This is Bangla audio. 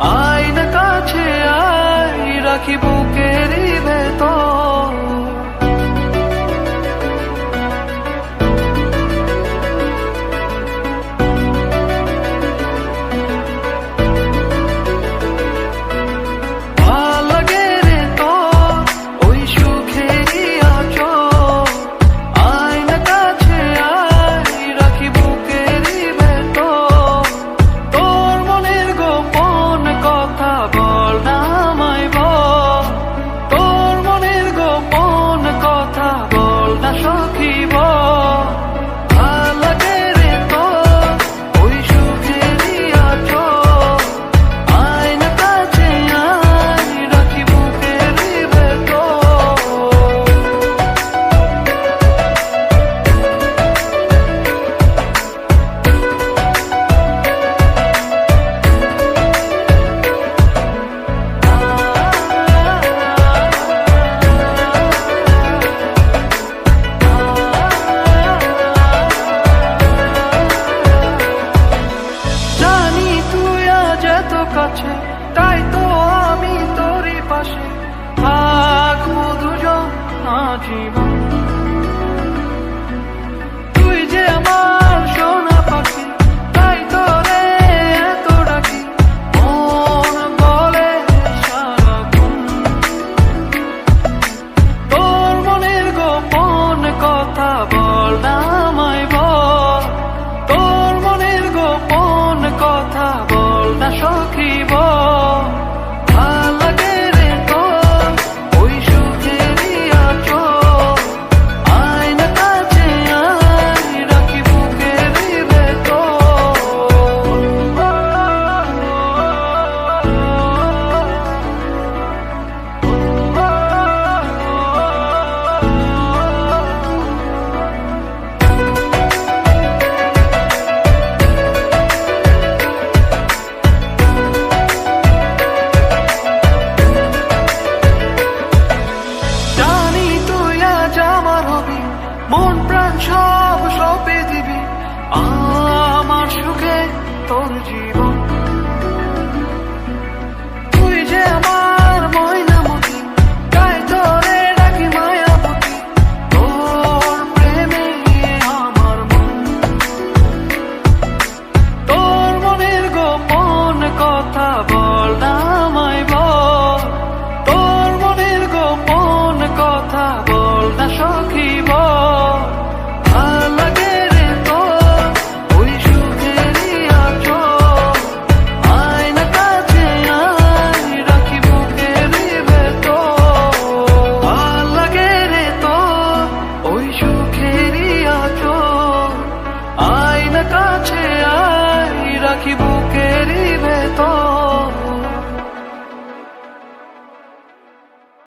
আয় না কাছে আয় রাখি বুকের ভেতর। she আয় না